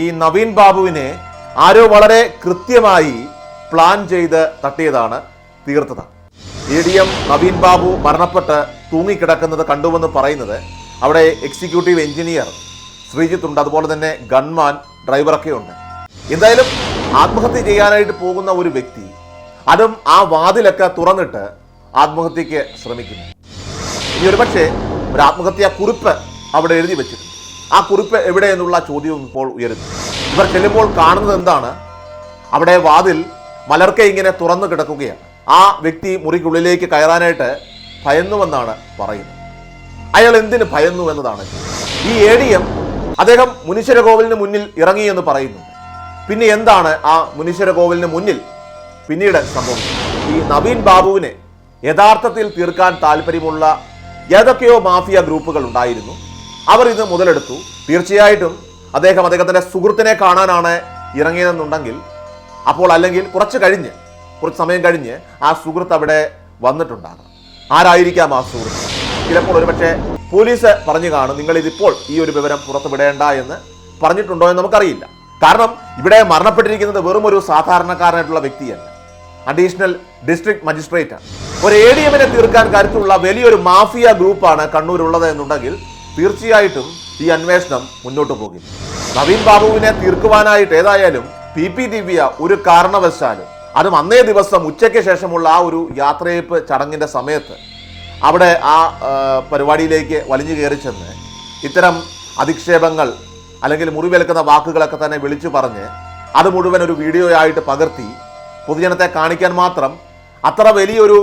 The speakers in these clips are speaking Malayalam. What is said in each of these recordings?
ഈ നവീൻ ബാബുവിനെ ആരോ വളരെ കൃത്യമായി പ്ലാൻ ചെയ്ത് തട്ടിയതാണ് തീർത്തത്. A D M Naveen Babu മരണപ്പെട്ട് തൂങ്ങിക്കിടക്കുന്നത് കണ്ടുവെന്ന് പറയുന്നത് അവിടെ എക്സിക്യൂട്ടീവ് എഞ്ചിനീയർ ശ്രീജിത്ത് ഉണ്ട്. അതുപോലെ തന്നെ ഗൺമാൻ ഡ്രൈവറൊക്കെ ഉണ്ട്. എന്തായാലും ആത്മഹത്യ ചെയ്യാനായിട്ട് പോകുന്ന ഒരു വ്യക്തി അതും ആ വാതിലൊക്കെ തുറന്നിട്ട് ആത്മഹത്യക്ക് ശ്രമിക്കുന്നു. ഇനി ഒരുപക്ഷെ ഒരു ആത്മഹത്യാ കുറിപ്പ് അവിടെ എഴുതി വെച്ചിട്ടുണ്ട്. ആ കുറിപ്പ് എവിടെ എന്നുള്ള ചോദ്യവും ഇപ്പോൾ ഉയരുന്നു. ഇവർ ചെല്ലുമ്പോൾ കാണുന്നത് എന്താണ്? അവിടെ വാതിൽ മലർക്കെ ഇങ്ങനെ തുറന്നു കിടക്കുകയാണ്. ആ വ്യക്തി മുറിക്കുള്ളിലേക്ക് കയറാനായിട്ട് ഭയന്നുവെന്നാണ് പറയുന്നത്. അയാൾ എന്തിന് ഭയന്നു എന്നതാണ് ഈ എ ഡി എം അദ്ദേഹം മുനീശ്വര കോവിലിന് മുന്നിൽ ഇറങ്ങി എന്ന് പറയുന്നുണ്ട്. പിന്നെ എന്താണ് ആ മുനീശ്വര കോവിലിന് മുന്നിൽ പിന്നീട് സംഭവിച്ചത്? ഈ നവീൻ ബാബുവിനെ യഥാർത്ഥത്തിൽ തീർക്കാൻ താല്പര്യമുള്ള ഏതൊക്കെയോ മാഫിയ ഗ്രൂപ്പുകൾ ഉണ്ടായിരുന്നു. അവർ ഇത് മുതലെടുത്തു. തീർച്ചയായിട്ടും അദ്ദേഹം അദ്ദേഹത്തിന്റെ സുഹൃത്തിനെ കാണാനാണ് ഇറങ്ങിയതെന്നുണ്ടെങ്കിൽ അപ്പോൾ അല്ലെങ്കിൽ കുറച്ച് കഴിഞ്ഞ് കുറച്ച് സമയം കഴിഞ്ഞ് ആ സുഹൃത്ത് അവിടെ വന്നിട്ടുണ്ടാകാം. ആരായിരിക്കാം ആ സുഹൃത്ത്? ചിലപ്പോൾ ഒരുപക്ഷെ പോലീസ് പറഞ്ഞു കാണും നിങ്ങൾ ഇതിപ്പോൾ ഈ ഒരു വിവരം പുറത്തു വിടേണ്ട എന്ന് പറഞ്ഞിട്ടുണ്ടോ എന്ന് നമുക്കറിയില്ല. കാരണം ഇവിടെ മരണപ്പെട്ടിരിക്കുന്നത് വെറും ഒരു സാധാരണക്കാരനായിട്ടുള്ള വ്യക്തിയല്ല. അഡീഷണൽ ഡിസ്ട്രിക്ട് മജിസ്ട്രേറ്റ് ആണ് ഒരു എ ഡി എമ്മിനെ തീർക്കാൻ കരുത്തുള്ള വലിയൊരു മാഫിയ ഗ്രൂപ്പാണ് കണ്ണൂരുള്ളത് എന്നുണ്ടെങ്കിൽ തീർച്ചയായിട്ടും ഈ അന്വേഷണം മുന്നോട്ട് പോകും. നവീൻ ബാബുവിനെ തീർക്കുവാനായിട്ട് ഏതായാലും പി പി ദിവ്യ ഒരു കാരണവശാലും അതും അന്നേ ദിവസം ഉച്ചയ്ക്ക് ശേഷമുള്ള ആ ഒരു യാത്രയപ്പ് ചടങ്ങിന്റെ സമയത്ത് അവിടെ ആ, പരിപാടിയിലേക്ക് വലിഞ്ഞു കയറി ചെന്ന് ഇത്തരം അധിക്ഷേപങ്ങൾ അല്ലെങ്കിൽ മുറിവേൽക്കുന്ന വാക്കുകളൊക്കെ തന്നെ വിളിച്ചു പറഞ്ഞ് അത് മുഴുവൻ ഒരു വീഡിയോ ആയിട്ട് പകർത്തി പൊതുജനത്തെ കാണിക്കാൻ മാത്രം അത്ര വലിയൊരു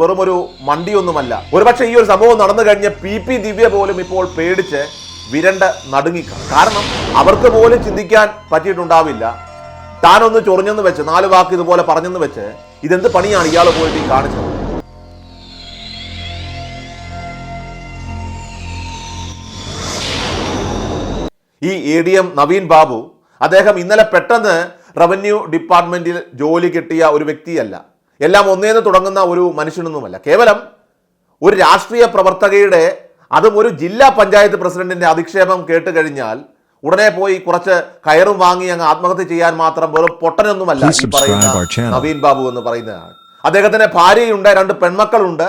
വെറുമൊരു മണ്ടിയൊന്നുമല്ല. ഒരുപക്ഷെ ഈ ഒരു സംഭവം നടന്നു കഴിഞ്ഞ പി പി ദിവ്യ പോലും ഇപ്പോൾ പേടിച്ച് വിരണ്ട നടുങ്ങിക്കാണ്. കാരണം അവർക്ക് പോലും ചിന്തിക്കാൻ പറ്റിയിട്ടുണ്ടാവില്ല. താനൊന്ന് ചൊറിഞ്ഞെന്ന് വെച്ച് നാല് വാക്ക് ഇതുപോലെ പറഞ്ഞെന്ന് വെച്ച് ഇതെന്ത് പണിയാണ് ഇയാൾ പോയിട്ട് കാണിച്ചത്? ഈ A D M Naveen Babu അദ്ദേഹം ഇന്നലെ പെട്ടെന്ന് റവന്യൂ ഡിപ്പാർട്ട്മെന്റിൽ ജോലി കിട്ടിയ ഒരു വ്യക്തിയല്ല. എല്ലാം ഒന്നേന്ന് തുടങ്ങുന്ന ഒരു മനുഷ്യനൊന്നുമല്ല. കേവലം ഒരു രാഷ്ട്രീയ പ്രവർത്തകയുടെ അതും ഒരു ജില്ലാ പഞ്ചായത്ത് പ്രസിഡന്റിന്റെ അധിക്ഷേപം കേട്ട് കഴിഞ്ഞാൽ ഉടനെ പോയി കുറച്ച് കയറും വാങ്ങി അങ്ങ് ആത്മഹത്യ ചെയ്യാൻ മാത്രം വെറും പൊട്ടനൊന്നുമല്ല ഈ പറയുന്ന നവീൻ ബാബു എന്ന് പറയുന്നതാണ്. അദ്ദേഹത്തിന് ഭാര്യയുണ്ട് രണ്ട് പെൺമക്കളുണ്ട്.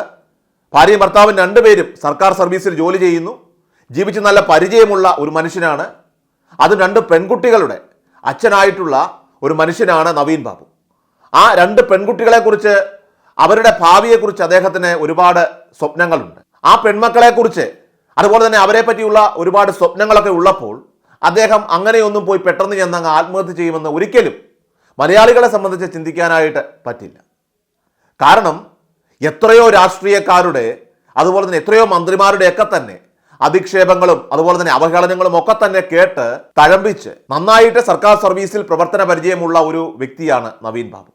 ഭാര്യയും ഭർത്താവും രണ്ടുപേരും സർക്കാർ സർവീസിൽ ജോലി ചെയ്യുന്നു. ജീവിച്ച് നല്ല പരിചയമുള്ള ഒരു മനുഷ്യനാണ്. അത് രണ്ട് പെൺകുട്ടികളുടെ അച്ഛനായിട്ടുള്ള ഒരു മനുഷ്യനാണ് നവീൻ ബാബു. ആ രണ്ട് പെൺകുട്ടികളെ കുറിച്ച് അവരുടെ ഭാവിയെക്കുറിച്ച് അദ്ദേഹത്തിന് ഒരുപാട് സ്വപ്നങ്ങളുണ്ട്. ആ പെൺമക്കളെ കുറിച്ച് അതുപോലെ തന്നെ അവരെ പറ്റിയുള്ള ഒരുപാട് സ്വപ്നങ്ങളൊക്കെ ഉള്ളപ്പോൾ അദ്ദേഹം അങ്ങനെയൊന്നും പോയി പെട്ടെന്ന് ചെന്ന് അങ്ങ് ആത്മഹത്യ ചെയ്യുമെന്ന് ഒരിക്കലും മലയാളികളെ സംബന്ധിച്ച് ചിന്തിക്കാനായിട്ട് പറ്റില്ല. കാരണം എത്രയോ രാഷ്ട്രീയക്കാരുടെ അതുപോലെ തന്നെ എത്രയോ മന്ത്രിമാരുടെയൊക്കെ തന്നെ അധിക്ഷേപങ്ങളും അതുപോലെ തന്നെ അവഹേളനങ്ങളും ഒക്കെ തന്നെ കേട്ട് തഴമ്പിച്ച് നന്നായിട്ട് സർക്കാർ സർവീസിൽ പ്രവർത്തന പരിചയമുള്ള ഒരു വ്യക്തിയാണ് നവീൻ ബാബു.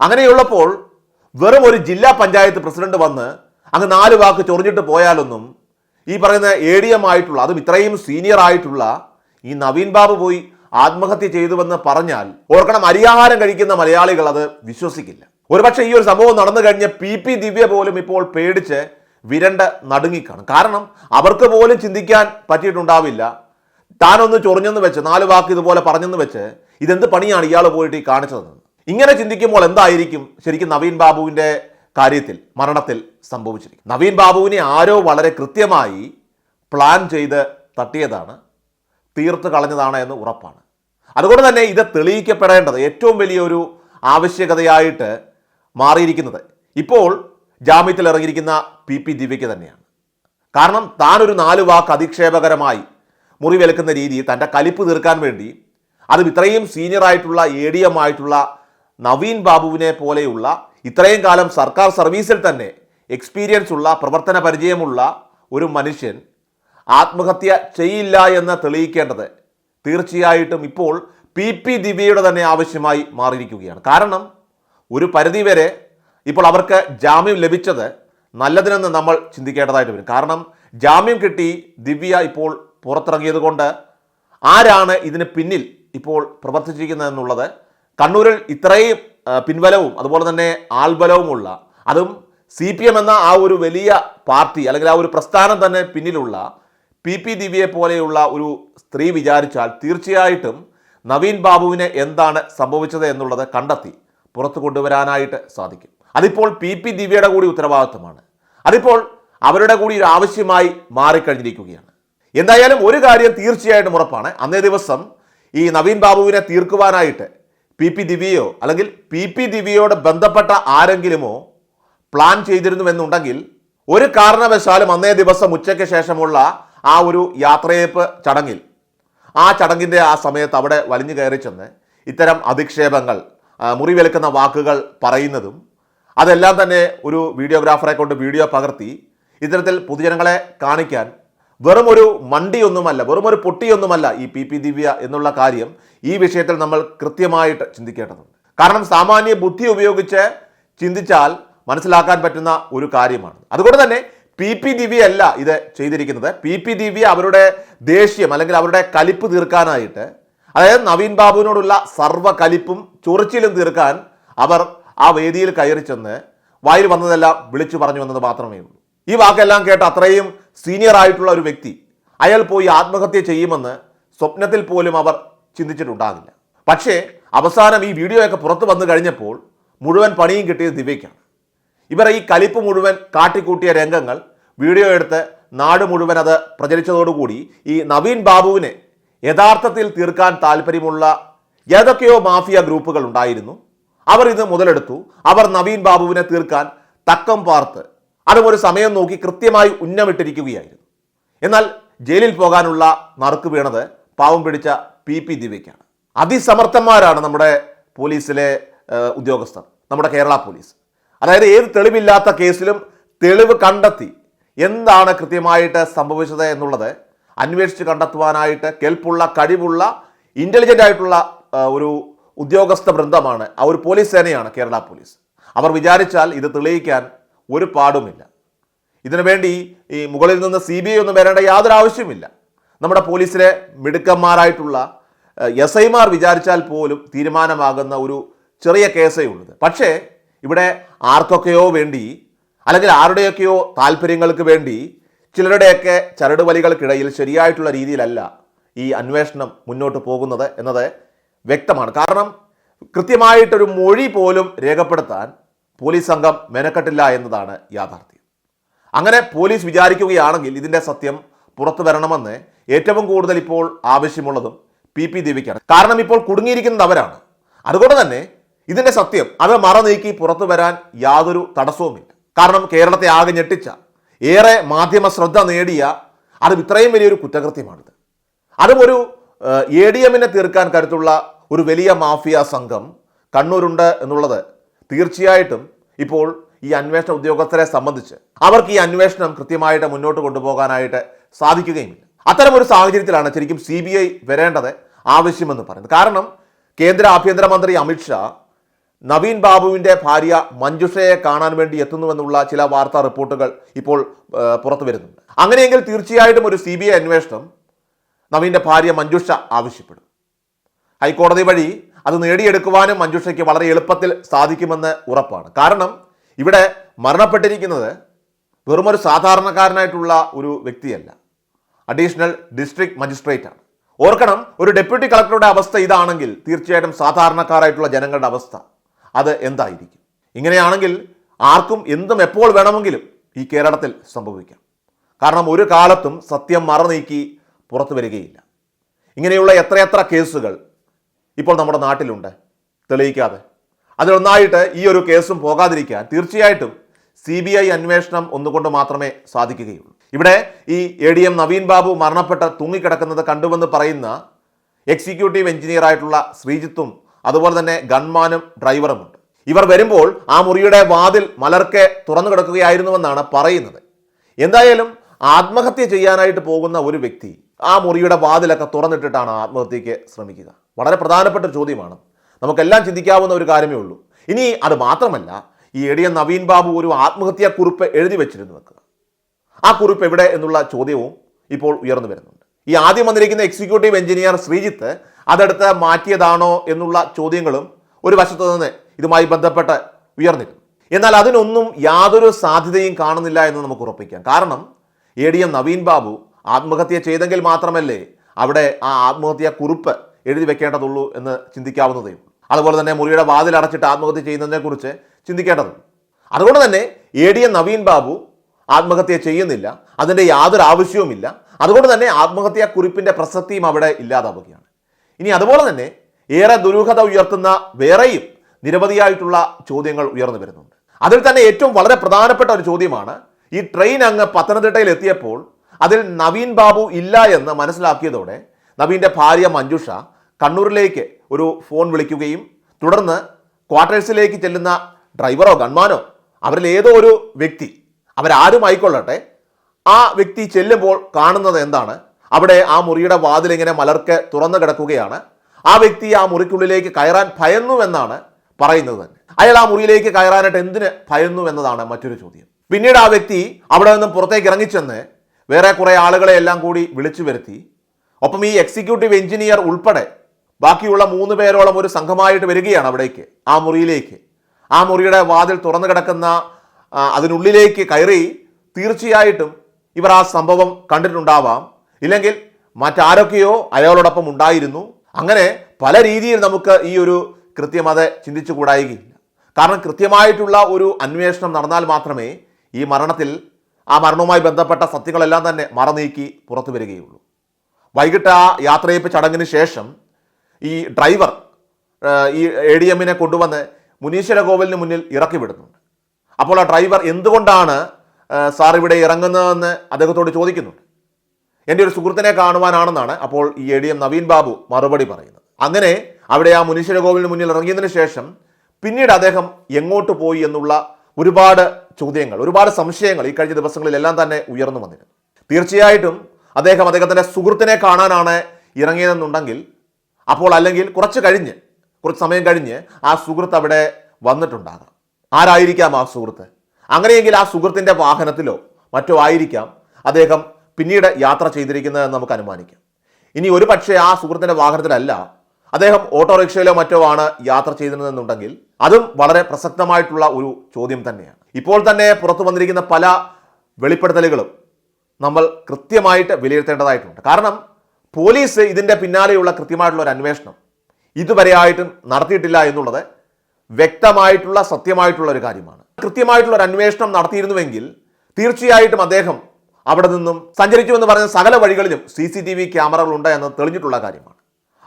അങ്ങനെയുള്ളപ്പോൾ വെറും ഒരു ജില്ലാ പഞ്ചായത്ത് പ്രസിഡന്റ് വന്ന് അങ്ങ് നാല് വാക്ക് ചൊറിഞ്ഞിട്ട് പോയാലൊന്നും ഈ പറയുന്ന എ ഡി എം ആയിട്ടുള്ള അതും ഇത്രയും സീനിയർ ആയിട്ടുള്ള ഈ നവീൻ ബാബു പോയി ആത്മഹത്യ ചെയ്തുവെന്ന് പറഞ്ഞാൽ ഓർക്കണം അരിയാഹാരം കഴിക്കുന്ന മലയാളികൾ അത് വിശ്വസിക്കില്ല. ഒരുപക്ഷെ ഈ ഒരു സംഭവം നടന്നു കഴിഞ്ഞ പി പി ദിവ്യ പോലും ഇപ്പോൾ പേടിച്ച് വിരണ്ട നടുങ്ങിക്കാണും. കാരണം അവർക്ക് പോലും ചിന്തിക്കാൻ പറ്റിയിട്ടുണ്ടാവില്ല. താനൊന്ന് ചൊറിഞ്ഞെന്ന് വെച്ച് നാല് വാക്ക് ഇതുപോലെ പറഞ്ഞെന്ന് വെച്ച് ഇതെന്ത് പണിയാണ് ഇയാൾ പോയിട്ട് ഈ കാണിച്ചതെന്ന്? ഇങ്ങനെ ചിന്തിക്കുമ്പോൾ എന്തായിരിക്കും ശരിക്കും നവീൻ ബാബുവിന്റെ കാര്യത്തിൽ മരണത്തിൽ സംഭവിച്ചിരിക്കും നവീൻ ബാബുവിനെ ആരോ വളരെ കൃത്യമായി പ്ലാൻ ചെയ്ത് തട്ടിയതാണ് തീർത്ത് കളഞ്ഞതാണ് എന്ന് ഉറപ്പാണ്. അതുകൊണ്ട് തന്നെ ഇത് തെളിയിക്കപ്പെടേണ്ടത് ഏറ്റവും വലിയൊരു ആവശ്യകതയായിട്ട് മാറിയിരിക്കുന്നത് ഇപ്പോൾ ജാമ്യത്തിൽ ഇറങ്ങിയിരിക്കുന്ന പി പി ദിവ്യയ്ക്ക് തന്നെയാണ്. കാരണം താനൊരു നാല് വാക്ക് അധിക്ഷേപകരമായി മുറിവേൽക്കുന്ന രീതിയിൽ തന്റെ കലിപ്പ് തീർക്കാൻ വേണ്ടി അതും ഇത്രയും സീനിയറായിട്ടുള്ള എ ഡി എം ആയിട്ടുള്ള നവീൻ ബാബുവിനെ പോലെയുള്ള ഇത്രയും കാലം സർക്കാർ സർവീസിൽ തന്നെ എക്സ്പീരിയൻസ് ഉള്ള പ്രവർത്തന പരിചയമുള്ള ഒരു മനുഷ്യൻ ആത്മഹത്യ ചെയ്യില്ല എന്ന് തെളിയിക്കേണ്ടത് തീർച്ചയായിട്ടും ഇപ്പോൾ പി പി ദിവ്യയുടെ തന്നെ ആവശ്യമായി മാറിയിരിക്കുകയാണ്. കാരണം ഒരു പരിധിവരെ ഇപ്പോൾ അവർക്ക് ജാമ്യം ലഭിച്ചത് നല്ലതിനെന്ന് നമ്മൾ ചിന്തിക്കേണ്ടതായിട്ട് വരും. കാരണം ജാമ്യം കിട്ടി ദിവ്യ ഇപ്പോൾ പുറത്തിറങ്ങിയത് കൊണ്ട് ആരാണ് ഇതിന് പിന്നിൽ ഇപ്പോൾ പ്രവർത്തിച്ചിരിക്കുന്നത് എന്നുള്ളത് കണ്ണൂരിൽ ഇത്രയും പിൻബലവും അതുപോലെ തന്നെ ആൾബലവുമുള്ള അതും സി പി എം എന്ന ആ ഒരു വലിയ പാർട്ടി അല്ലെങ്കിൽ ആ ഒരു പ്രസ്ഥാനം തന്നെ പിന്നിലുള്ള പി പി ദിവ്യയെ പോലെയുള്ള ഒരു സ്ത്രീ വിചാരിച്ചാൽ തീർച്ചയായിട്ടും നവീൻ ബാബുവിനെ എന്താണ് സംഭവിച്ചത് എന്നുള്ളത് കണ്ടെത്തി പുറത്തു കൊണ്ടുവരാനായിട്ട് സാധിക്കും. അതിപ്പോൾ പി പി ദിവ്യയുടെ കൂടി ഉത്തരവാദിത്വമാണ്. അതിപ്പോൾ അവരുടെ കൂടി ഒരു ആവശ്യമായി മാറിക്കഴിഞ്ഞിരിക്കുകയാണ്. എന്തായാലും ഒരു കാര്യം തീർച്ചയായിട്ടും ഉറപ്പാണ്. അന്നേ ദിവസം ഈ നവീൻ ബാബുവിനെ തീർക്കുവാനായിട്ട് പി പി ദിവ്യയോ അല്ലെങ്കിൽ പി പി ദിവ്യയോട് ബന്ധപ്പെട്ട ആരെങ്കിലുമോ പ്ലാൻ ചെയ്തിരുന്നുവെന്നുണ്ടെങ്കിൽ ഒരു കാരണവശാലും അന്നേ ദിവസം ഉച്ചയ്ക്ക് ശേഷമുള്ള ആ ഒരു യാത്രയേപ്പ് ചടങ്ങിൽ ആ ചടങ്ങിന്റെ ആ സമയത്ത് അവിടെ വലിഞ്ഞു കയറി ചെന്ന് ഇത്തരം അധിക്ഷേപങ്ങൾ മുറിവെളുക്കുന്ന വാക്കുകൾ പറയുന്നതും അതെല്ലാം തന്നെ ഒരു വീഡിയോഗ്രാഫറെ കൊണ്ട് വീഡിയോ പകർത്തി ഇത്തരത്തിൽ പൊതുജനങ്ങളെ കാണിക്കാൻ വെറും ഒരു മണ്ടിയൊന്നുമല്ല വെറും ഒരു പൊട്ടിയൊന്നുമല്ല ഈ പി പി ദിവ്യ എന്നുള്ള കാര്യം ഈ വിഷയത്തിൽ നമ്മൾ കൃത്യമായിട്ട് ചിന്തിക്കേണ്ടതുണ്ട്. കാരണം സാമാന്യ ബുദ്ധി ഉപയോഗിച്ച് ചിന്തിച്ചാൽ മനസ്സിലാക്കാൻ പറ്റുന്ന ഒരു കാര്യമാണ് അതുകൊണ്ട് തന്നെ പി പി ദിവ്യ അല്ല ഇത് ചെയ്തിരിക്കുന്നത്. പി പി ദിവ്യ അവരുടെ ദേഷ്യം അല്ലെങ്കിൽ അവരുടെ കലിപ്പ് തീർക്കാനായിട്ട് അതായത് നവീൻ ബാബുവിനോടുള്ള സർവ കലിപ്പും ചൊറിച്ചിലും തീർക്കാൻ അവർ ആ വേദിയിൽ കയറി ചെന്ന് വായിൽ വന്നതെല്ലാം വിളിച്ചു പറഞ്ഞു വന്നത് മാത്രമേ ഉള്ളൂ. ഈ വാക്കെല്ലാം കേട്ട് അത്രയും സീനിയർ ആയിട്ടുള്ള ഒരു വ്യക്തി അയാൾ പോയി ആത്മഹത്യ ചെയ്യുമെന്ന് സ്വപ്നത്തിൽ പോലും അവർ ചിന്തിച്ചിട്ടുണ്ടാകില്ല. പക്ഷേ അവസാനം ഈ വീഡിയോയൊക്കെ പുറത്ത് വന്നു കഴിഞ്ഞപ്പോൾ മുഴുവൻ പണിയും കിട്ടിയത് ദിവ്യയ്ക്കാണ്. ഇവർ ഈ കലിപ്പ് മുഴുവൻ കാട്ടിക്കൂട്ടിയ രംഗങ്ങൾ വീഡിയോ എടുത്ത് നാട് മുഴുവൻ അത് പ്രചരിച്ചതോടുകൂടി ഈ നവീൻ ബാബുവിനെ യഥാർത്ഥത്തിൽ തീർക്കാൻ താല്പര്യമുള്ള ഏതൊക്കെയോ മാഫിയ ഗ്രൂപ്പുകൾ ഉണ്ടായിരുന്നു. അവർ ഇത് മുതലെടുത്തു. അവർ നവീൻ ബാബുവിനെ തീർക്കാൻ തക്കം പാർത്ത് അതും ഒരു സമയം നോക്കി കൃത്യമായി ഉന്നമിട്ടിരിക്കുകയായിരുന്നു. എന്നാൽ ജയിലിൽ പോകാനുള്ള നറുക്ക് വീണത് പാവം പിടിച്ച പി പി ദിവ്യയ്ക്കാണ്. അതിസമർത്ഥന്മാരാണ് നമ്മുടെ പോലീസിലെ ഉദ്യോഗസ്ഥർ. നമ്മുടെ കേരള പോലീസ്. അതായത് ഏത് തെളിവില്ലാത്ത കേസിലും തെളിവ് കണ്ടെത്തി എന്താണ് കൃത്യമായിട്ട് സംഭവിച്ചത് എന്നുള്ളത് അന്വേഷിച്ച് കണ്ടെത്തുവാനായിട്ട് കെൽപ്പുള്ള കഴിവുള്ള ഇന്റലിജന്റ് ആയിട്ടുള്ള ഒരു ഉദ്യോഗസ്ഥ ബൃന്ദമാണ് ആ ഒരു പോലീസ് സേനയാണ് കേരള പോലീസ്. അവർ വിചാരിച്ചാൽ ഇത് തെളിയിക്കാൻ ഒരു പാടുമില്ല. ഇതിനു വേണ്ടി ഈ മുകളിൽ നിന്ന് സി ബി ഐ ഒന്നും വരേണ്ട യാതൊരു ആവശ്യമില്ല നമ്മുടെ പോലീസിലെ മിടുക്കന്മാരായിട്ടുള്ള എസ് ഐമാർ വിചാരിച്ചാൽ പോലും തീരുമാനമാകുന്ന ഒരു ചെറിയ കേസേ ഉള്ളത്. പക്ഷേ ഇവിടെ ആർക്കൊക്കെയോ വേണ്ടി അല്ലെങ്കിൽ ആരുടെയൊക്കെയോ താല്പര്യങ്ങൾക്ക് വേണ്ടി ചിലരുടെയൊക്കെ ചരടുവലികൾക്കിടയിൽ ശരിയായിട്ടുള്ള രീതിയിലല്ല ഈ അന്വേഷണം മുന്നോട്ട് പോകുന്നത് എന്നത് വ്യക്തമാണ്. കാരണം കൃത്യമായിട്ടൊരു മൊഴി പോലും രേഖപ്പെടുത്താൻ പോലീസ് സംഘം മെനക്കെട്ടില്ല എന്നതാണ് യാഥാർത്ഥ്യം. അങ്ങനെ പോലീസ് വിചാരിക്കുകയാണെങ്കിൽ ഇതിന്റെ സത്യം പുറത്തു വരണമെന്ന് ഏറ്റവും കൂടുതൽ ഇപ്പോൾ ആവശ്യമുള്ളതും പി പി ദേവിക്കാണ്. കാരണം ഇപ്പോൾ കുടുങ്ങിയിരിക്കുന്നത് അവരാണ്. അതുകൊണ്ട് തന്നെ ഇതിന്റെ സത്യം അത് മറ നീക്കി പുറത്തു വരാൻ യാതൊരു തടസ്സവുമില്ല. കാരണം കേരളത്തെ ആകെ ഞെട്ടിച്ച ഏറെ മാധ്യമ ശ്രദ്ധ നേടിയ അത് ഇത്രയും വലിയൊരു കുറ്റകൃത്യമാണിത്. അതും ഒരു എ ഡി എമ്മിനെ തീർക്കാൻ കരുത്തുള്ള ഒരു വലിയ മാഫിയ സംഘം കണ്ണൂരുണ്ട് എന്നുള്ളത് തീർച്ചയായിട്ടും ഇപ്പോൾ ഈ അന്വേഷണ ഉദ്യോഗസ്ഥരെ സംബന്ധിച്ച് അവർക്ക് ഈ അന്വേഷണം കൃത്യമായിട്ട് മുന്നോട്ട് കൊണ്ടുപോകാനായിട്ട് സാധിക്കുകയുമില്ല. അത്തരം ഒരു സാഹചര്യത്തിലാണ് ശരിക്കും സി ബി ഐ വരേണ്ടത് ആവശ്യമെന്ന് പറയുന്നത്. കാരണം കേന്ദ്ര ആഭ്യന്തരമന്ത്രി അമിത്ഷാ നവീൻ ബാബുവിന്റെ ഭാര്യ മഞ്ജുഷയെ കാണാൻ വേണ്ടി എത്തുന്നുവെന്നുള്ള ചില വാർത്താ റിപ്പോർട്ടുകൾ ഇപ്പോൾ പുറത്തു വരുന്നുണ്ട്. അങ്ങനെയെങ്കിൽ തീർച്ചയായിട്ടും ഒരു സി ബി ഐ അന്വേഷണം നവീന്റെ ഭാര്യ മഞ്ജുഷ ആവശ്യപ്പെടും. ഹൈക്കോടതി വഴി അത് നേടിയെടുക്കുവാനും മഞ്ജുഷയ്ക്ക് വളരെ എളുപ്പത്തിൽ സാധിക്കുമെന്ന് ഉറപ്പാണ്. കാരണം ഇവിടെ മരണപ്പെട്ടിരിക്കുന്നത് വെറുമൊരു സാധാരണക്കാരനായിട്ടുള്ള ഒരു വ്യക്തിയല്ല. അഡീഷണൽ ഡിസ്ട്രിക്ട് മജിസ്ട്രേറ്റ് ആണ് ഓർക്കണം ഒരു ഡെപ്യൂട്ടി കളക്ടറുടെ അവസ്ഥ ഇതാണെങ്കിൽ തീർച്ചയായിട്ടും സാധാരണക്കാരായിട്ടുള്ള ജനങ്ങളുടെ അവസ്ഥ അത് എന്തായിരിക്കും? ഇങ്ങനെയാണെങ്കിൽ ആർക്കും എന്തും എപ്പോൾ വേണമെങ്കിലും ഈ കേരളത്തിൽ സംഭവിക്കാം. കാരണം ഒരു കാലത്തും സത്യം മറനീക്കി പുറത്തു വരികയില്ല. ഇങ്ങനെയുള്ള എത്രയെത്ര കേസുകൾ ഇപ്പോൾ നമ്മുടെ നാട്ടിലുണ്ട് തെളിയിക്കാതെ. അതിലൊന്നായിട്ട് ഈ ഒരു കേസും പോകാതിരിക്കാൻ തീർച്ചയായിട്ടും സി ബി ഐ അന്വേഷണം ഒന്നുകൊണ്ട് മാത്രമേ സാധിക്കുകയുള്ളൂ. ഇവിടെ ഈ A D M Naveen Babu മരണപ്പെട്ട് തൂങ്ങിക്കിടക്കുന്നത് കണ്ടുവെന്ന് പറയുന്ന എക്സിക്യൂട്ടീവ് എഞ്ചിനീയർ ആയിട്ടുള്ള ശ്രീജിത്തും അതുപോലെ തന്നെ ഗൺമാനും ഡ്രൈവറുമുണ്ട് ഇവർ വരുമ്പോൾ ആ മുറിയുടെ വാതിൽ മലർക്കെ തുറന്നു കിടക്കുകയായിരുന്നുവെന്നാണ് പറയുന്നത്. എന്തായാലും ആത്മഹത്യ ചെയ്യാനായിട്ട് പോകുന്ന ഒരു വ്യക്തി ആ മുറിയുടെ വാതിലൊക്കെ തുറന്നിട്ടിട്ടാണ് ആത്മഹത്യക്ക് ശ്രമിക്കുക. വളരെ പ്രധാനപ്പെട്ട ചോദ്യമാണ്. നമുക്കെല്ലാം ചിന്തിക്കാവുന്ന ഒരു കാര്യമേ ഉള്ളൂ. ഇനി അത് മാത്രമല്ല ഈ എടിയ നവീൻ ബാബു ഒരു ആത്മഹത്യാ കുറിപ്പ് എഴുതി വെച്ചിരുന്നു വെക്കുക ആ കുറിപ്പ് എവിടെ എന്നുള്ള ചോദ്യവും ഇപ്പോൾ ഉയർന്നു വരുന്നുണ്ട്. ഈ ആദ്യം വന്നിരിക്കുന്ന എക്സിക്യൂട്ടീവ് എഞ്ചിനീയർ ശ്രീജിത്ത് അതെടുത്ത് മാറ്റിയതാണോ എന്നുള്ള ചോദ്യങ്ങളും ഒരു വശത്തു നിന്ന് ഇതുമായി ബന്ധപ്പെട്ട് ഉയർന്നിരുന്നു. എന്നാൽ അതിനൊന്നും യാതൊരു സാധ്യതയും കാണുന്നില്ല എന്ന് നമുക്ക് ഉറപ്പിക്കാം. കാരണം A D M Naveen Babu ആത്മഹത്യ ചെയ്തെങ്കിൽ മാത്രമല്ലേ അവിടെ ആ ആത്മഹത്യ കുറിപ്പ് എഴുതി വെക്കേണ്ടതുള്ളൂ എന്ന് ചിന്തിക്കാവുന്നതേ അതുപോലെ തന്നെ മുറിയുടെ വാതിൽ അടച്ചിട്ട് ആത്മഹത്യ ചെയ്യുന്നതിനെക്കുറിച്ച് ചിന്തിക്കേണ്ടതുണ്ട്. അതുകൊണ്ട് തന്നെ A D M Naveen Babu ആത്മഹത്യ ചെയ്യുന്നില്ല അതിന്റെ യാതൊരു ആവശ്യവുമില്ല. അതുകൊണ്ട് തന്നെ ആത്മഹത്യാ കുറിപ്പിന്റെ പ്രസക്തിയും അവിടെ ഇല്ലാതാവുകയാണ്. ഇനി അതുപോലെ തന്നെ ഏറെ ദുരൂഹത ഉയർത്തുന്ന വേറെയും നിരവധിയായിട്ടുള്ള ചോദ്യങ്ങൾ ഉയർന്നു വരുന്നുണ്ട്. അതിൽ തന്നെ ഏറ്റവും വളരെ പ്രധാനപ്പെട്ട ഒരു ചോദ്യമാണ് ഈ ട്രെയിൻ അങ്ങ് പത്തനംതിട്ടയിൽ എത്തിയപ്പോൾ അതിൽ നവീൻ ബാബു ഇല്ല എന്ന് മനസ്സിലാക്കിയതോടെ നവീന്റെ ഭാര്യ മഞ്ജുഷ കണ്ണൂരിലേക്ക് ഒരു ഫോൺ വിളിക്കുകയും തുടർന്ന് ക്വാർട്ടേഴ്സിലേക്ക് ചെല്ലുന്ന ഡ്രൈവറോ ഗൺമാനോ അവരിൽ ഏതോ ഒരു വ്യക്തി അവരാരും ആയിക്കൊള്ളട്ടെ ആ വ്യക്തി ചെല്ലുമ്പോൾ കാണുന്നത് എന്താണ്? അവിടെ ആ മുറിയുടെ വാതിലിങ്ങനെ മലർക്ക് തുറന്നു കിടക്കുകയാണ്. ആ വ്യക്തി ആ മുറിക്കുള്ളിലേക്ക് കയറാൻ ഭയന്നുവെന്നാണ് പറയുന്നത്. തന്നെ അയാൾ ആ മുറിയിലേക്ക് കയറാനായിട്ട് എന്തിന് ഭയന്നു എന്നതാണ് മറ്റൊരു ചോദ്യം. പിന്നീട് ആ വ്യക്തി അവിടെ നിന്നും പുറത്തേക്ക് ഇറങ്ങിച്ചെന്ന് വേറെ കുറേ ആളുകളെ എല്ലാം കൂടി വിളിച്ചു വരുത്തി. ഒപ്പം ഈ എക്സിക്യൂട്ടീവ് എഞ്ചിനീയർ ഉൾപ്പെടെ ബാക്കിയുള്ള മൂന്ന് പേരോളം ഒരു സംഘമായിട്ട് വരികയാണ് അവിടേക്ക് ആ മുറിയിലേക്ക്. ആ മുറിയുടെ വാതിൽ തുറന്നു കിടക്കുന്ന അതിനുള്ളിലേക്ക് കയറി തീർച്ചയായിട്ടും ഇവർ ആ സംഭവം കണ്ടിട്ടുണ്ടാവാം. ഇല്ലെങ്കിൽ മറ്റാരൊക്കെയോ അയാളോടൊപ്പം ഉണ്ടായിരുന്നു. അങ്ങനെ പല രീതിയിൽ നമുക്ക് ഈ ഒരു കൃത്യമത ചിന്തിച്ചു കൂടായികയില്ല കാരണം കൃത്യമായിട്ടുള്ള ഒരു അന്വേഷണം നടന്നാൽ മാത്രമേ ഈ മരണത്തിൽ ആ മരണവുമായി ബന്ധപ്പെട്ട സത്യങ്ങളെല്ലാം തന്നെ മറനീക്കി പുറത്തു വരികയുള്ളൂ. വൈകിട്ട് ആ യാത്രയപ്പ് ചടങ്ങിന് ശേഷം ഈ ഡ്രൈവർ ഈ എ ഡി എമ്മിനെ കൊണ്ടുവന്ന് മുനീശ്വര കോവിലിന് മുന്നിൽ ഇറക്കി വിടുന്നുണ്ട്. അപ്പോൾ ആ ഡ്രൈവർ എന്തുകൊണ്ടാണ് സാർ ഇവിടെ ഇറങ്ങുന്നതെന്ന് അദ്ദേഹത്തോട് ചോദിക്കുന്നുണ്ട് എന്റെ ഒരു സുഹൃത്തിനെ കാണുവാനാണെന്നാണ് അപ്പോൾ ഈ A D M Naveen Babu മറുപടി പറയുന്നത്. അങ്ങനെ അവിടെ ആ മുനീശ്വര കോവിലിന് മുന്നിൽ ഇറങ്ങിയതിന് ശേഷം പിന്നീട് അദ്ദേഹം എങ്ങോട്ട് പോയി എന്നുള്ള ഒരുപാട് ചോദ്യങ്ങൾ ഒരുപാട് സംശയങ്ങൾ ഈ കഴിഞ്ഞ ദിവസങ്ങളിലെല്ലാം തന്നെ ഉയർന്നു വന്നിരുന്നു. തീർച്ചയായിട്ടും അദ്ദേഹം അദ്ദേഹത്തിന്റെ സുഹൃത്തിനെ കാണാനാണ് ഇറങ്ങിയതെന്നുണ്ടെങ്കിൽ അപ്പോൾ അല്ലെങ്കിൽ കുറച്ച് കഴിഞ്ഞ് കുറച്ച് സമയം കഴിഞ്ഞ് ആ സുഹൃത്ത് അവിടെ വന്നിട്ടുണ്ടാകാം. ആരായിരിക്കാം ആ സുഹൃത്ത്? അങ്ങനെയെങ്കിൽ ആ സുഹൃത്തിന്റെ വാഹനത്തിലോ മറ്റോ ആയിരിക്കാം അദ്ദേഹം പിന്നീട് യാത്ര ചെയ്തിരിക്കുന്നതെന്ന് നമുക്ക് അനുമാനിക്കാം. ഇനി ഒരു പക്ഷേ ആ സുഹൃത്തിന്റെ വാഹനത്തിലല്ല അദ്ദേഹം ഓട്ടോറിക്ഷയിലോ മറ്റോ ആണ് യാത്ര ചെയ്തിരുന്നതെന്നുണ്ടെങ്കിൽ അതും വളരെ പ്രസക്തമായിട്ടുള്ള ഒരു ചോദ്യം തന്നെയാണ്. ഇപ്പോൾ തന്നെ പുറത്തു വന്നിരിക്കുന്ന പല വെളിപ്പെടുത്തലുകളും നമ്മൾ കൃത്യമായിട്ട് വിലയിരുത്തേണ്ടതായിട്ടുണ്ട്. കാരണം പോലീസ് ഇതിന്റെ പിന്നാലെയുള്ള കൃത്യമായിട്ടുള്ള ഒരു അന്വേഷണം ഇതുവരെയായിട്ടും നടത്തിയിട്ടില്ല എന്നുള്ളത് വ്യക്തമായിട്ടുള്ള സത്യമായിട്ടുള്ള ഒരു കാര്യമാണ്. കൃത്യമായിട്ടുള്ള ഒരു അന്വേഷണം നടത്തിയിരുന്നുവെങ്കിൽ തീർച്ചയായിട്ടും അദ്ദേഹം അവിടെ നിന്നും സഞ്ചരിച്ചു പറഞ്ഞ സകല വഴികളിലും സി സി ടി വി ക്യാമറകളുണ്ട് എന്ന് തെളിഞ്ഞിട്ടുള്ള കാര്യമാണ്.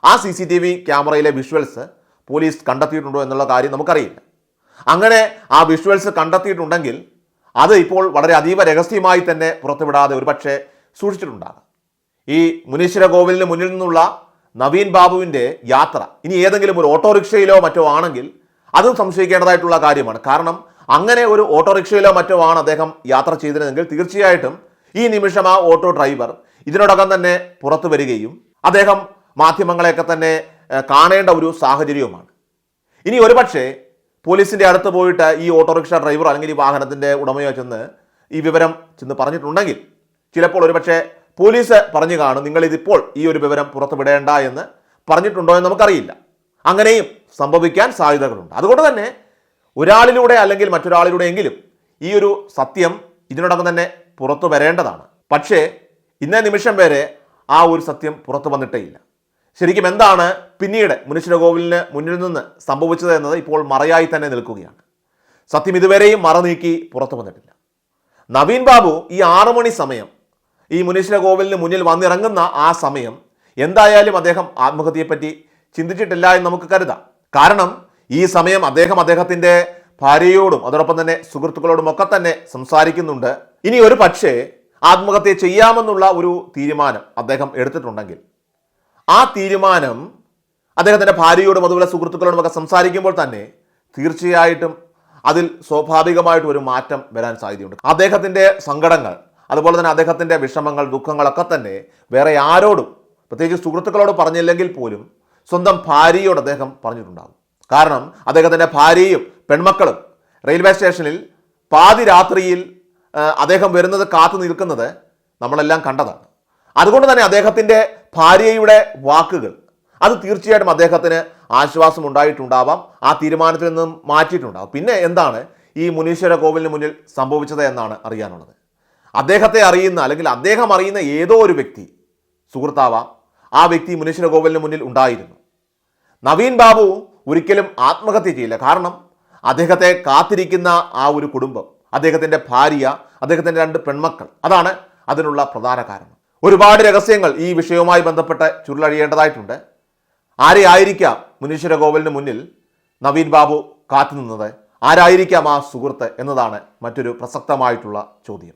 ആ സി സി ടി വി ക്യാമറയിലെ വിഷ്വൽസ് പോലീസ് കണ്ടെത്തിയിട്ടുണ്ടോ എന്നുള്ള കാര്യം നമുക്കറിയില്ല. അങ്ങനെ ആ വിഷ്വൽസ് കണ്ടെത്തിയിട്ടുണ്ടെങ്കിൽ അത് ഇപ്പോൾ വളരെ അതീവ രഹസ്യമായി തന്നെ പുറത്തുവിടാതെ ഒരുപക്ഷെ സൂക്ഷിച്ചിട്ടുണ്ടാകാം. ഈ മുനീശ്വര കോവിലിന് മുന്നിൽ നിന്നുള്ള നവീൻ ബാബുവിന്റെ യാത്ര ഇനി ഏതെങ്കിലും ഒരു ഓട്ടോറിക്ഷയിലോ മറ്റോ ആണെങ്കിൽ അതും സംശയിക്കേണ്ടതായിട്ടുള്ള കാര്യമാണ്. കാരണം അങ്ങനെ ഒരു ഓട്ടോറിക്ഷയിലോ മറ്റോ ആണ് അദ്ദേഹം യാത്ര ചെയ്തിരുന്നെങ്കിൽ തീർച്ചയായിട്ടും ഈ നിമിഷം ആ ഓട്ടോ ഡ്രൈവർ ഇതിനോടകം തന്നെ പുറത്തു വരികയും അദ്ദേഹം മാധ്യമങ്ങളെയൊക്കെ തന്നെ കാണേണ്ട ഒരു സാഹചര്യവുമാണ്. ഇനി ഒരുപക്ഷെ പോലീസിന്റെ അടുത്ത് പോയിട്ട് ഈ ഓട്ടോറിക്ഷ ഡ്രൈവർ അല്ലെങ്കിൽ ഈ വാഹനത്തിന്റെ ഉടമയോ ചെന്ന് ഈ വിവരം ചെന്ന് പറഞ്ഞിട്ടുണ്ടെങ്കിൽ ചിലപ്പോൾ ഒരുപക്ഷെ പോലീസ് പറഞ്ഞു കാണും നിങ്ങളിതിപ്പോൾ ഈ ഒരു വിവരം പുറത്തുവിടേണ്ട എന്ന് പറഞ്ഞിട്ടുണ്ടോ എന്ന് നമുക്കറിയില്ല. അങ്ങനെയും സംഭവിക്കാൻ സാധ്യതകളുണ്ട്. അതുകൊണ്ട് തന്നെ ഒരാളിലൂടെ അല്ലെങ്കിൽ മറ്റൊരാളിലൂടെ എങ്കിലും ഈ ഒരു സത്യം ഇതിനോടകം തന്നെ പുറത്തു വരേണ്ടതാണ്. പക്ഷേ ഇന്നേ നിമിഷം വരെ ആ ഒരു സത്യം പുറത്തു വന്നിട്ടേ ഇല്ല ശരിക്കും എന്താണ് പിന്നീട് മുനീശ്വര കോവിലിന് മുന്നിൽ നിന്ന് സംഭവിച്ചത് എന്നത് ഇപ്പോൾ മറയായി തന്നെ നിൽക്കുകയാണ്. സത്യം ഇതുവരെയും മറ നീക്കി പുറത്തു വന്നിട്ടില്ല. നവീൻ ബാബു ഈ ആറു മണി സമയം ഈ മുനീശ്വരകോവിലിന് മുന്നിൽ വന്നിറങ്ങുന്ന ആ സമയം എന്തായാലും അദ്ദേഹം ആത്മഹത്യയെപ്പറ്റി ചിന്തിച്ചിട്ടില്ല എന്ന് നമുക്ക് കരുതാം. കാരണം ഈ സമയം അദ്ദേഹം അദ്ദേഹത്തിന്റെ ഭാര്യയോടും അതോടൊപ്പം തന്നെ സുഹൃത്തുക്കളോടും ഒക്കെ തന്നെ സംസാരിക്കുന്നുണ്ട്. ഇനി ഒരു പക്ഷേ ആത്മഹത്യ ചെയ്യാമെന്നുള്ള ഒരു തീരുമാനം അദ്ദേഹം എടുത്തിട്ടുണ്ടെങ്കിൽ ആ തീരുമാനം അദ്ദേഹത്തിന്റെ ഭാര്യയോടും അതുപോലെ സുഹൃത്തുക്കളോടും ഒക്കെ സംസാരിക്കുമ്പോൾ തന്നെ തീർച്ചയായിട്ടും അതിൽ സ്വാഭാവികമായിട്ട് ഒരു മാറ്റം വരാൻ സാധ്യതയുണ്ട്. അദ്ദേഹത്തിന്റെ സങ്കടങ്ങൾ അതുപോലെ തന്നെ അദ്ദേഹത്തിന്റെ വിഷമങ്ങൾ ദുഃഖങ്ങളൊക്കെ തന്നെ വേറെ ആരോടും പ്രത്യേകിച്ച് സുഹൃത്തുക്കളോട് പറഞ്ഞില്ലെങ്കിൽ പോലും സ്വന്തം ഭാര്യയോട് അദ്ദേഹം പറഞ്ഞിട്ടുണ്ടാകും. കാരണം അദ്ദേഹത്തിന്റെ ഭാര്യയും പെൺമക്കളും റെയിൽവേ സ്റ്റേഷനിൽ പാതി രാത്രിയിൽ അദ്ദേഹം വരുന്നത് കാത്തു നിൽക്കുന്നത് നമ്മളെല്ലാം കണ്ടതാണ്. അതുകൊണ്ട് തന്നെ അദ്ദേഹത്തിന്റെ ഭാര്യയുടെ വാക്കുകൾ അത് തീർച്ചയായിട്ടും അദ്ദേഹത്തിന് ആശ്വാസം ഉണ്ടായിട്ടുണ്ടാവാം ആ തീരുമാനത്തിൽ നിന്നും മാറ്റിയിട്ടുണ്ടാവും. പിന്നെ എന്താണ് ഈ മുനീശ്വര കോവിലിന് മുന്നിൽ സംഭവിച്ചത് എന്നാണ് അറിയാനുള്ളത്. അദ്ദേഹത്തെ അറിയുന്ന അല്ലെങ്കിൽ അദ്ദേഹം അറിയുന്ന ഏതോ ഒരു വ്യക്തി സുഹൃത്താവാം ആ വ്യക്തി മുനീശ്വര കോവിലിന് മുന്നിൽ ഉണ്ടായിരുന്നു. നവീൻ ബാബു ഒരിക്കലും ആത്മഹത്യ ചെയ്യില്ല. കാരണം അദ്ദേഹത്തെ കാത്തിരിക്കുന്ന ആ ഒരു കുടുംബം അദ്ദേഹത്തിന്റെ ഭാര്യ അദ്ദേഹത്തിന്റെ രണ്ട് പെൺമക്കൾ അതാണ് അതിനുള്ള പ്രധാന കാരണം. ഒരുപാട് രഹസ്യങ്ങൾ ഈ വിഷയവുമായി ബന്ധപ്പെട്ട് ചുരുളഴിയേണ്ടതായിട്ടുണ്ട്. ആരെ ആയിരിക്കാം മുനീശ്വര ഗോവലിന് മുന്നിൽ നവീൻ ബാബു കാത്തുനിന്നത്? ആരായിരിക്കാം ആ സുഹൃത്ത് എന്നതാണ് മറ്റൊരു പ്രസക്തമായിട്ടുള്ള ചോദ്യം.